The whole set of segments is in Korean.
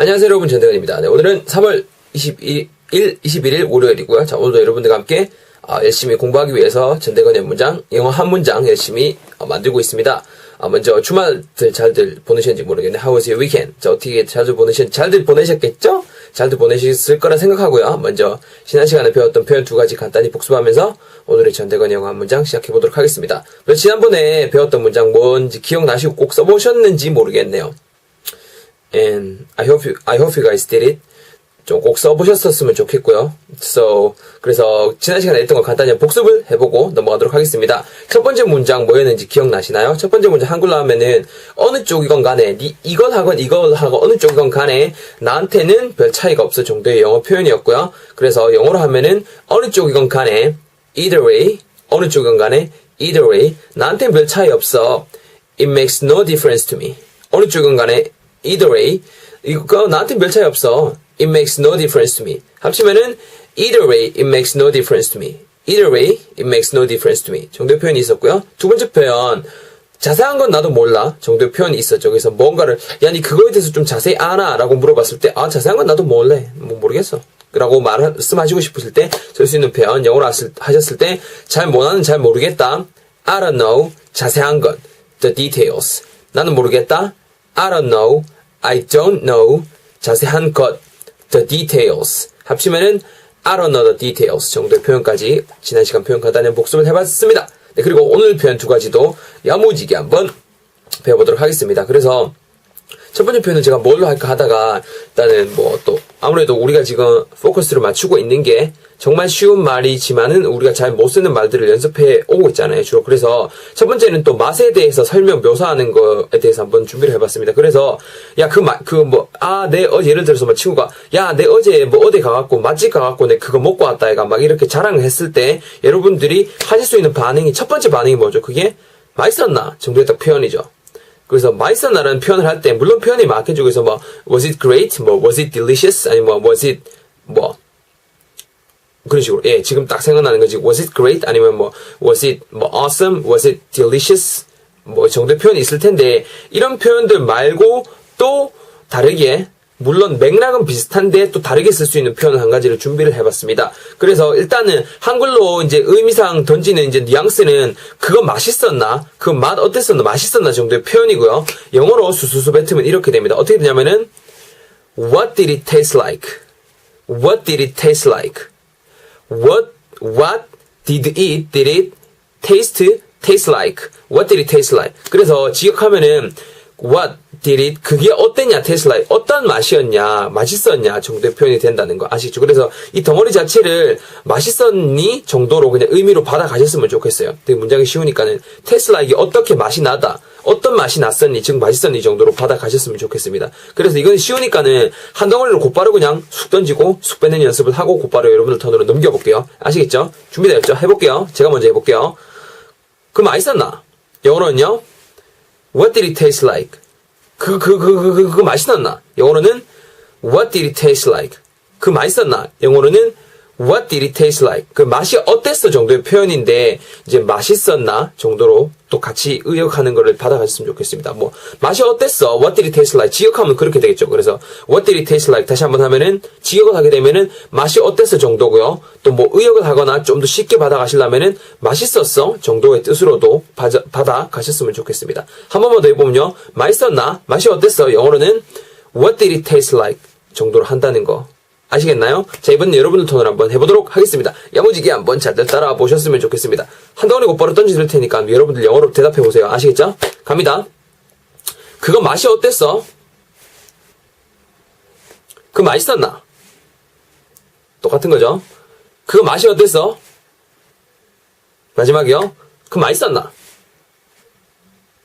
안녕하세요 여러분 전대건입니다. 네, 오늘은 3월 21일, 21일 월요일이고요. 자 오늘도 여러분들과 함께 아, 열심히 공부하기 위해서 전대건의 문장, 영어 한 문장 열심히 어, 만들고 있습니다. 아, 먼저 주말들 잘들 보내셨는지 모르겠는데 How was your weekend? 자 어떻게 잘들 보내셨 잘들 보내셨겠죠? 잘들 보내셨을 거라 생각하고요. 먼저 지난 시간에 배웠던 표현 두 가지 간단히 복습하면서 오늘의 전대건 영어 한 문장 시작해 보도록 하겠습니다. 지난번에 배웠던 문장 뭔지 기억나시고 꼭 써보셨는지 모르겠네요. And I hope you, I hope you guys did it. 좀 꼭 써보셨었으면 좋겠고요. So, 그래서 지난 시간에 했던 거 간단히 복습을 해보고 넘어가도록 하겠습니다. 첫 번째 문장 뭐였는지 기억나시나요? 첫 번째 문장 한글로 하면은 어느 쪽이건 간에 니 이걸 하건 이걸 하건 어느 쪽이건 간에 나한테는 별 차이가 없을 정도의 영어 표현이었고요. 그래서 영어로 하면은 어느 쪽이건 간에 either way 어느 쪽이건 간에 either way 나한테는 별 차이 없어. It makes no difference to me. 어느 쪽이건 간에 either way 이거 나한테 별 차이 없어. It makes no difference to me. 합치면은 either way it makes no difference to me. Either way it makes no difference to me. 정도의 표현이 있었고요. 두 번째 표현 자세한 건 나도 몰라 정도의 표현이 있었죠. 그래서 뭔가를 야니 그거에 대해서 좀 자세히 아나? 라고 물어봤을 때 아 자세한 건 나도 몰래 뭐 모르겠어. 라고 말씀하시고 싶으실 때 쓸 수 있는 표현 영어로 하셨을 때 잘 못하는 잘 모르겠다. I don't know 자세한 건 the details 나는 모르겠다. I don't know I don't know 자세한 것 the details 합치면은 I don't know the details 정도의 표현까지 지난 시간 표현 간단히 복습을 해봤습니다. 네, 그리고 오늘 표현 두 가지도 야무지게 한번 배워보도록 하겠습니다. 그래서 첫 번째 표현은 제가 뭘로 할까 하다가 일단은 뭐 또 아무래도 우리가 지금 포커스를 맞추고 있는 게 정말 쉬운 말이지만은 우리가 잘 못 쓰는 말들을 연습해 오고 있잖아요. 주로 그래서 첫 번째는 또 맛에 대해서 설명 묘사하는 거에 대해서 한번 준비를 해봤습니다. 그래서 야 그 맛 그 뭐 아 내 어제 예를 들어서 뭐 친구가 야 내 어제 뭐 어디 가갖고 맛집 가갖고 내 그거 먹고 왔다 애가 막 이렇게 자랑을 했을 때 여러분들이 하실 수 있는 반응이 첫 번째 반응이 뭐죠? 그게 맛있었나 정도의 딱 표현이죠. 그래서 맛있었나라는 표현을 할 때 물론 표현이 맞겠죠. 그래서 뭐 was it great, 뭐 was it delicious, 아니 뭐 was it 뭐 그런 식으로. 예 지금 딱 생각나는 거지. was it great? 아니면 뭐 was it 뭐 awesome, was it delicious? 뭐 정도의 표현이 있을 텐데 이런 표현들 말고 또 다르게 물론 맥락은 비슷한데 또 다르게 쓸 수 있는 표현 한 가지를 준비를 해봤습니다. 그래서 일단은 한글로 이제 의미상 던지는 이제 뉘앙스는 그거 맛있었나, 그 맛 어땠었나, 맛있었나 정도의 표현이고요. 영어로 수수수 뱉으면 이렇게 됩니다. 어떻게 되냐면은 What did it taste like? What did it taste like? What What did it did it taste taste like? What did it taste like? 그래서 지역하면은 What it 그게 어땠냐 like 어떤 맛이었냐 맛있었냐 정도의 표현이 된다는 거 아시죠? 그래서 이 덩어리 자체를 맛있었니 정도로 그냥 의미로 받아가셨으면 좋겠어요. 되게 문장이 쉬우니까는 like이 어떻게 맛이 나다 어떤 맛이 났었니 즉 맛있었니 정도로 받아가셨으면 좋겠습니다. 그래서 이건 쉬우니까는 한 덩어리로 곧바로 그냥 쑥 던지고 쑥 빼는 연습을 하고 곧바로 여러분들 턴으로 넘겨볼게요. 아시겠죠? 준비되었죠? 해볼게요. 제가 먼저 해볼게요. 그 맛있었나? 영어로는요. What did it taste like? 그, 그, 그, 그, 그, 그 맛있었나? 영어로는 What did it taste like? 그 맛있었나? 영어로는 What did it taste like? 그 맛이 어땠어 정도의 표현인데 이제 맛있었나 정도로 또 같이 의역하는 거를 받아가셨으면 좋겠습니다. 뭐 맛이 어땠어? What did it taste like? 지역하면 그렇게 되겠죠. 그래서 What did it taste like? 다시 한번 하면은 지역을 하게 되면은 맛이 어땠어 정도고요. 또 뭐 의역을 하거나 좀 더 쉽게 받아가시려면은 맛있었어 정도의 뜻으로도 받아, 받아가셨으면 좋겠습니다. 한 번만 더 해보면요. 맛있었나? 맛이 어땠어? 영어로는 What did it taste like? 정도로 한다는 거. 아시겠나요? 자, 이번엔 여러분들 톤을 한번 해보도록 하겠습니다. 야무지게 한번 잘들 따라 보셨으면 좋겠습니다. 한 덩어리 곧바로 던지실 테니까 여러분들 영어로 대답해보세요. 아시겠죠? 갑니다. 그거 맛이 어땠어? 그 맛있었나? 똑같은 거죠? 그거 맛이 어땠어? 마지막이요. 그 맛있었나?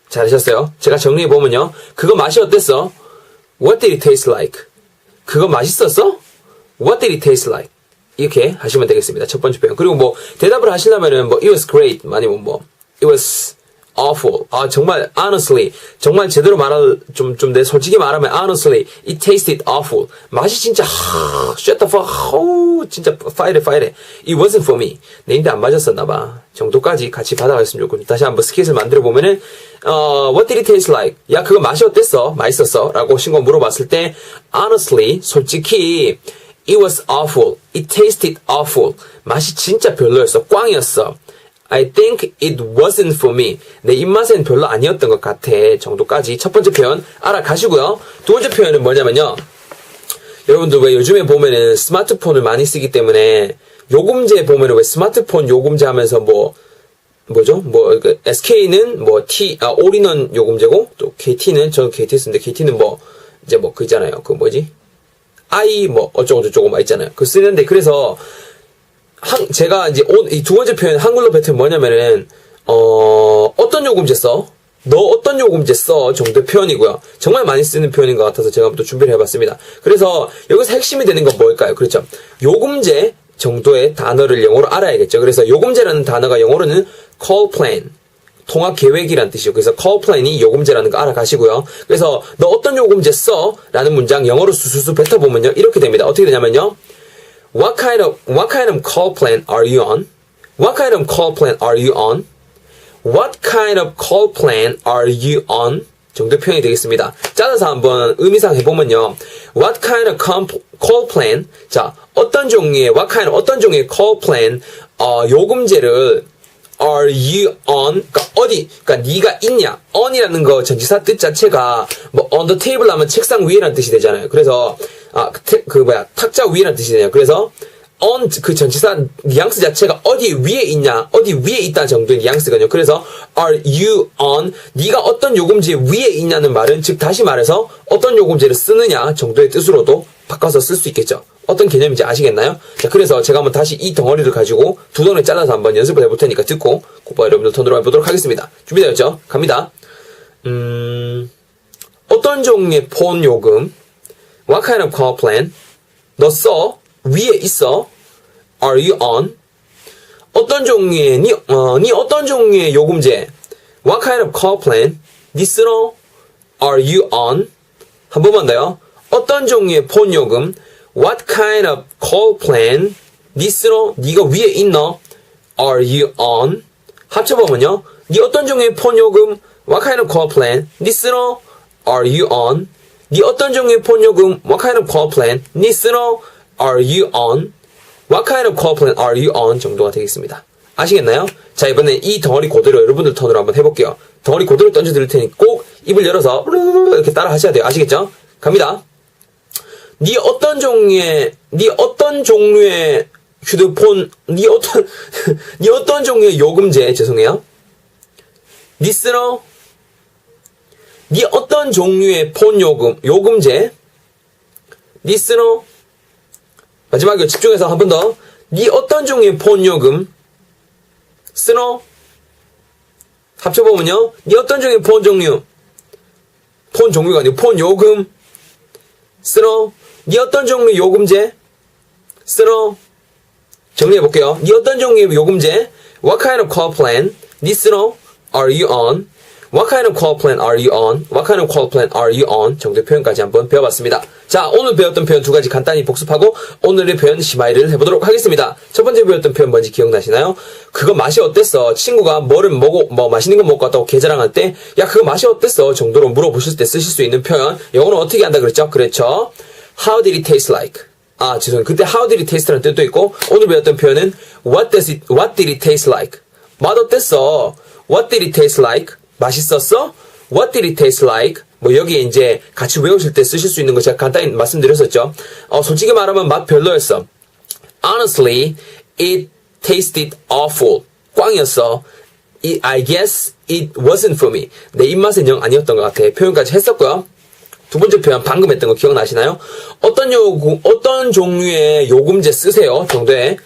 잘하셨어요. 제가 정리해보면요. 그거 맛이 어땠어? What did it taste like? 그거 맛있었어? What did it taste like? 이렇게 하시면 되겠습니다. 첫 번째 표현. 그리고 뭐 대답을 하시려면은 뭐 it was great 아니면 뭐 it was awful. 아, 정말, honestly. 정말 제대로 말할, 좀, 좀, 내 솔직히 말하면, honestly, it tasted awful. 맛이 진짜, 하, shut the fuck, 호, 진짜, it, fight it. Wasn't for me. 내 입에 안 맞았었나 봐. 정도까지 같이 받아갔으면 좋고, 다시 한번 스킷을 만들어 보면은, 어, what did it taste like? 야, 그거 맛이 어땠어? 맛있었어? 라고 신고 물어봤을 때, honestly, 솔직히, it was awful. It tasted awful. 맛이 진짜 별로였어. 꽝이었어. I think it wasn't for me. 내 입맛엔 별로 아니었던 것 같아. 정도까지 첫 번째 표현 알아가시고요. 두 번째 표현은 뭐냐면요. 여러분들 왜 요즘에 보면은 스마트폰을 많이 쓰기 때문에 요금제 보면은 왜 스마트폰 요금제 하면서 뭐 뭐죠? 뭐 그 SK는 뭐 T 아 올인원 요금제고 또 KT는 저는 KT 쓰는데 KT는 뭐 이제 뭐 그 있잖아요. 그 뭐지? I 뭐 어쩌고 저쩌고 막 있잖아요. 그 쓰는데 그래서 한, 제가 이제 이 두 번째 표현 한글로 뱉은 뭐냐면은 어 어떤 요금제 써? 너 어떤 요금제 써? 정도의 표현이고요. 정말 많이 쓰는 표현인 것 같아서 제가 또 준비를 해봤습니다. 그래서 여기서 핵심이 되는 건 뭘까요? 그렇죠. 요금제 정도의 단어를 영어로 알아야겠죠. 그래서 요금제라는 단어가 영어로는 call plan, 통화 계획이란 뜻이요. 그래서 call plan이 요금제라는 거 알아가시고요. 그래서 너 어떤 요금제 써? 라는 문장 영어로 수수수 뱉어보면요. 이렇게 됩니다. 어떻게 되냐면요. What kind of what kind of call plan are you on? What kind of call plan are you on? What kind of call plan are you on? 정도 표현이 되겠습니다. 짜서 한번 의미상 해보면요. What kind of call plan? 자, 어떤 종류의 what kind 어떤 종류의 call plan 어, 요금제를 are you on? 그러니까 어디? 그러니까 네가 있냐? on이라는 거 전치사 뜻 자체가 뭐 on the table 하면 책상 위에라는 뜻이 되잖아요. 그래서 아, 그, 그 뭐야 탁자 위에라는 뜻이 되냐. 그래서 on 그 전치사 뉘앙스 자체가 어디 위에 있냐, 어디 위에 있다 정도의 뉘앙스거든요. 그래서 are you on? 네가 어떤 요금제 위에 있냐는 말은 즉 다시 말해서 어떤 요금제를 쓰느냐 정도의 뜻으로도 바꿔서 쓸 수 있겠죠. 어떤 개념인지 아시겠나요? 자, 그래서 제가 한번 다시 이 덩어리를 가지고 두 덩어리 잘라서 한번 연습을 해볼 테니까 듣고 곧바로 여러분들 턴으로 해보도록 하겠습니다. 준비되었죠? 갑니다. 음, 어떤 종류의 폰 요금? What kind of call plan? 너 써? 위에 있어? Are you on? 어떤 종류의, 니, 어, 니 어떤 종류의 요금제? What kind of call plan? 니 쓰러? Are you on? 한 번만 더요. 어떤 종류의 폰 요금? What kind of call plan? 니 쓰러? 니가 위에 있너? Are you on? 합쳐보면요. 니 어떤 종류의 폰 요금? What kind of call plan? 니 쓰러? Are you on? 니 어떤 종류의 폰 요금? What kind of call plan? 니 쓰러? Are you on? What kind of call plan are you on? 정도가 되겠습니다. 아시겠나요? 자, 이번엔 이 덩어리 고대로 여러분들 턴으로 한번 해볼게요. 덩어리 고대로 던져드릴 테니 꼭 입을 열어서 이렇게 따라 하셔야 돼요. 아시겠죠? 갑니다. 네 어떤 종류의, 네 어떤 종류의 휴대폰, 네 어떤, 네 어떤 종류의 요금제, 죄송해요. 니 쓰러? 네 어떤 종류의 폰 요금, 요금제? 니 쓰러? 마지막에 집중해서 한 번 더. 네 어떤 종류의 폰 요금? 쓰러? 합쳐보면요. 네 어떤 종류의 폰 종류? 폰 종류가 아니고 폰 요금? 쓰러? 네 어떤 종류의 요금제? 쓰러? 정리해 볼게요. 네 어떤 종류의 요금제? What kind of call plan? 니 쓰러? Are you on? What kind of call plan are you on? What kind of call plan are you on? 정도의 표현까지 한번 배워봤습니다. 자, 오늘 배웠던 표현 두 가지 간단히 복습하고 오늘의 표현 심화일을 해보도록 하겠습니다. 첫 번째 배웠던 표현 뭔지 기억나시나요? 그거 맛이 어땠어? 친구가 뭐를 먹고, 뭐 맛있는 거 먹고 왔다고 개자랑할 때, 야, 그거 맛이 어땠어? 정도로 물어보실 때 쓰실 수 있는 표현. 영어는 어떻게 한다 그랬죠? 그렇죠? How did it taste like? 아, 죄송해요. 그때 how did it taste라는 뜻도 있고, 오늘 배웠던 표현은 what does it, what did it taste like? 맛 어땠어? What did it taste like? 맛있었어? What did it taste like? 뭐 여기에 이제 같이 외우실 때 쓰실 수 있는 거 제가 간단히 말씀드렸었죠. 어, 솔직히 말하면 맛 별로였어. Honestly, it tasted awful. 꽝이었어. It, I guess it wasn't for me. 내 입맛은 영 아니었던 것 같아. 표현까지 했었고요. 두 번째 표현 방금 했던 거 기억나시나요? 어떤 요금, 어떤 종류의 요금제 쓰세요 정도의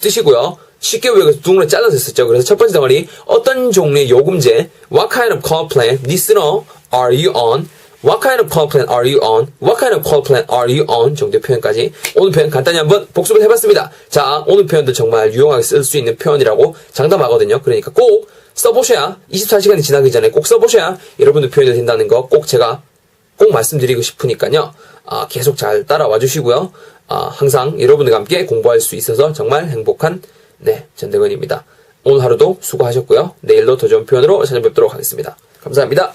뜻이고요. 쉽게 외워서 두 군데 잘라서 했었죠. 그래서 첫 번째 덩어리 어떤 종류의 요금제 What kind of call plan 니 쓰러 are you on? What kind of call plan are you on? What kind of call plan are you on? 정도의 표현까지 오늘 표현 간단히 한번 복습을 해봤습니다. 자 오늘 표현도 정말 유용하게 쓸 수 있는 표현이라고 장담하거든요. 그러니까 꼭 써보셔야 24시간이 지나기 전에 꼭 써보셔야 여러분들 표현이 된다는 거 꼭 제가 꼭 말씀드리고 싶으니까요. 아, 계속 잘 따라와 주시고요. 아, 항상 여러분들과 함께 공부할 수 있어서 정말 행복한 네 전대건입니다. 오늘 하루도 수고하셨고요. 내일도 더 좋은 표현으로 찾아뵙도록 하겠습니다. 감사합니다.